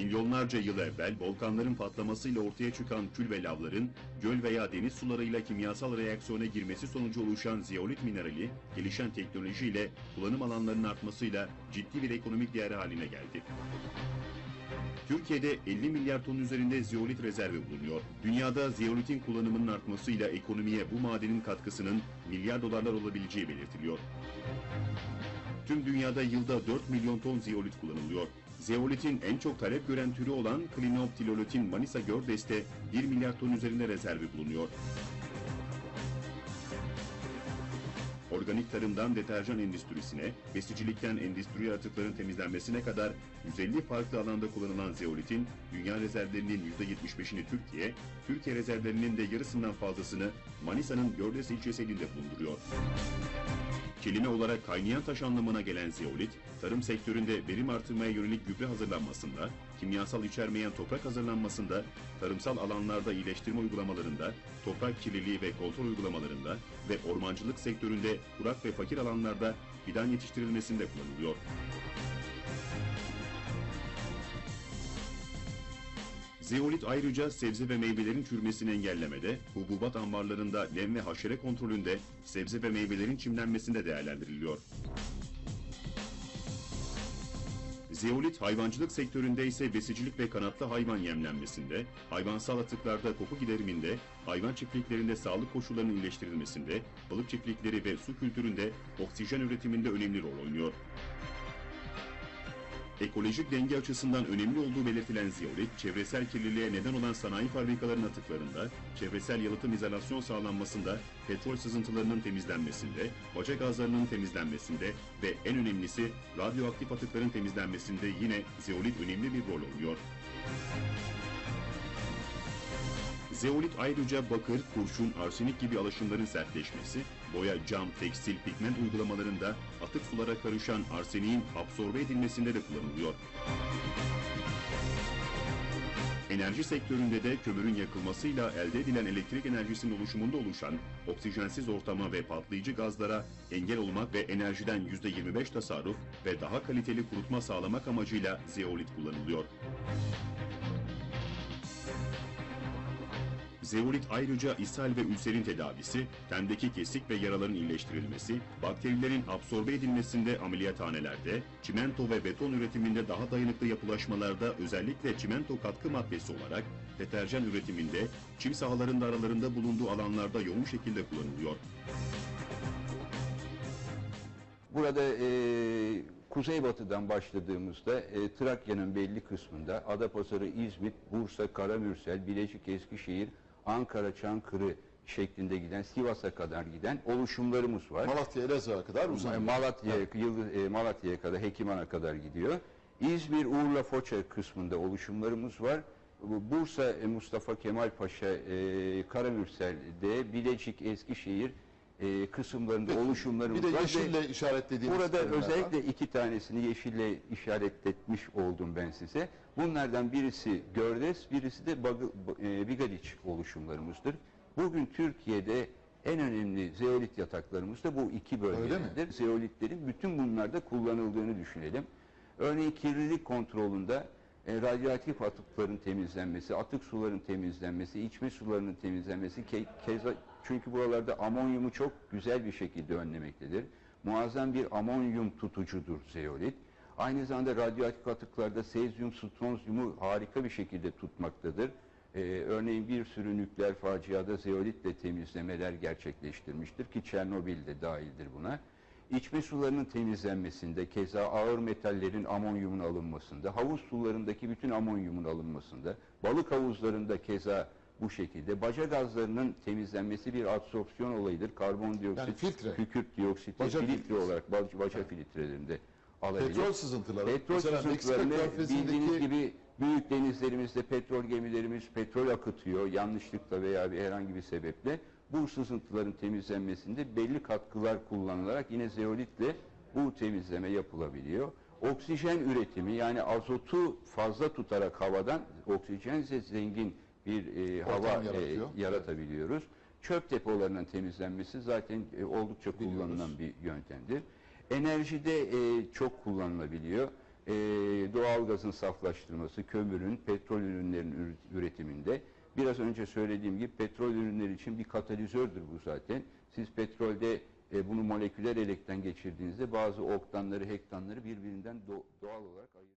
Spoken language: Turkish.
Milyonlarca yıl evvel volkanların patlamasıyla ortaya çıkan kül ve lavların göl veya deniz sularıyla kimyasal reaksiyona girmesi sonucu oluşan zeolit minerali, gelişen teknolojiyle kullanım alanlarının artmasıyla ciddi bir ekonomik değer haline geldi. Türkiye'de 50 milyar ton üzerinde zeolit rezervi bulunuyor. Dünyada zeolitin kullanımının artmasıyla ekonomiye bu madenin katkısının milyar dolarlar olabileceği belirtiliyor. Tüm dünyada yılda 4 milyon ton zeolit kullanılıyor. Zeolitin en çok talep gören türü olan Klinoptilolitin Manisa Gördes'te 1 milyar ton üzerinde rezervi bulunuyor. Organik tarımdan deterjan endüstrisine, besicilikten endüstri atıkların temizlenmesine kadar 150 farklı alanda kullanılan zeolitin dünya rezervlerinin %75'ini Türkiye, Türkiye rezervlerinin de yarısından fazlasını Manisa'nın Gördes ilçesi elinde bulunduruyor. Kelime olarak kaynayan taş anlamına gelen zeolit, tarım sektöründe verim artırmaya yönelik gübre hazırlanmasında, kimyasal içermeyen toprak hazırlanmasında, tarımsal alanlarda iyileştirme uygulamalarında, toprak kirliliği ve kontrol uygulamalarında ve ormancılık sektöründe kurak ve fakir alanlarda fidan yetiştirilmesinde kullanılıyor. Zeolit ayrıca sebze ve meyvelerin çürümesini engellemede, hububat ambarlarında nem ve haşere kontrolünde, sebze ve meyvelerin çimlenmesinde değerlendiriliyor. Zeolit hayvancılık sektöründe ise besicilik ve kanatlı hayvan yemlenmesinde, hayvansal atıklarda koku gideriminde, hayvan çiftliklerinde sağlık koşullarının iyileştirilmesinde, balık çiftlikleri ve su kültüründe oksijen üretiminde önemli rol oynuyor. Ekolojik denge açısından önemli olduğu belirtilen zeolit, çevresel kirliliğe neden olan sanayi fabrikalarının atıklarında, çevresel yalıtım izolasyon sağlanmasında, petrol sızıntılarının temizlenmesinde, baca gazlarının temizlenmesinde ve en önemlisi radyoaktif atıkların temizlenmesinde yine zeolit önemli bir rol oynuyor. Zeolit ayrıca bakır, kurşun, arsenik gibi alaşımların sertleşmesi, boya, cam, tekstil, pigment uygulamalarında atık sulara karışan arseniğin absorbe edilmesinde de kullanılıyor. Enerji sektöründe de kömürün yakılmasıyla elde edilen elektrik enerjisinin oluşumunda oluşan oksijensiz ortama ve patlayıcı gazlara engel olmak ve enerjiden %25 tasarruf ve daha kaliteli kurutma sağlamak amacıyla zeolit kullanılıyor. Zeolit ayrıca ishal ve ülserin tedavisi, tendeki kesik ve yaraların iyileştirilmesi, bakterilerin absorbe edilmesinde ameliyathanelerde, çimento ve beton üretiminde daha dayanıklı yapılaşmalarda özellikle çimento katkı maddesi olarak, deterjan üretiminde, çim sahalarında aralarında bulunduğu alanlarda yoğun şekilde kullanılıyor. Burada e, kuzeybatıdan başladığımızda e, Trakya'nın belli kısmında Adapazarı, İzmit, Bursa, Karamürsel, Bilecik, Eskişehir, Ankara, Çankırı şeklinde giden Sivas'a kadar giden oluşumlarımız var. Malatya, Elazığ'a kadar uzanıyor. Malatya'ya Yıldız- e, Malatya'ya kadar Hekiman'a kadar gidiyor. İzmir, Urla, Foça kısmında oluşumlarımız var. Bu Bursa, e, Mustafa Kemal Paşa, e, Karamürsel'de, Bilecik, Eskişehir e, kısımlarında oluşumlarımız Bir de yeşille işaretlediğimiz Burada terimler var. özellikle iki tanesini yeşille işaretletmiş oldum ben size. Bunlardan birisi Gördes, birisi de Bagı- e, Bigadiç oluşumlarımızdır. Bugün Türkiye'de en önemli zeolit yataklarımız da bu iki bölgededir. Zeolitlerin bütün bunlarda kullanıldığını düşünelim. Örneğin kirlilik kontrolünde e, radyoaktif atıkların temizlenmesi, atık suların temizlenmesi, içme sularının temizlenmesi, ke- keza, çünkü buralarda amonyumu çok güzel bir şekilde önlemektedir. Muazzam bir amonyum tutucudur zeolit. Aynı zamanda radyoaktif atıklarda sezyum, strontiumu harika bir şekilde tutmaktadır. Ee, örneğin bir sürü nükleer faciada zeolitle temizlemeler gerçekleştirmiştir ki Çernobil de dahildir buna. İçme sularının temizlenmesinde, keza ağır metallerin amonyumun alınmasında, havuz sularındaki bütün amonyumun alınmasında, balık havuzlarında keza bu şekilde. Baca gazlarının temizlenmesi bir absorpsiyon olayıdır. Karbondioksit, Yani filtre. kükürt dioksit, ve Baca filtre filtresi. olarak baca, baca filtrelerinde alabilir. Petrol sızıntıları. Petrol Mesela sızıntılarını körfezindeki bildiğiniz gibi büyük denizlerimizde petrol gemilerimiz petrol akıtıyor yanlışlıkla veya bir herhangi bir sebeple. Bu sızıntıların temizlenmesinde belli katkılar kullanılarak yine zeolitle bu temizleme yapılabiliyor. Oksijen üretimi yani azotu fazla tutarak havadan oksijense zengin bir e, Ortam hava e, yaratabiliyoruz. Çöp depolarının temizlenmesi zaten e, oldukça kullanılan bir yöntemdir. Enerjide e, çok kullanılabiliyor. e, doğalgazın saflaştırması, kömürün, petrol ürünlerinin ür- üretiminde. Biraz önce söylediğim gibi petrol ürünleri için bir katalizördür bu zaten. Siz petrolde e, bunu moleküler elekten geçirdiğinizde bazı oktanları, hektanları birbirinden do- doğal olarak ayırıyorsunuz.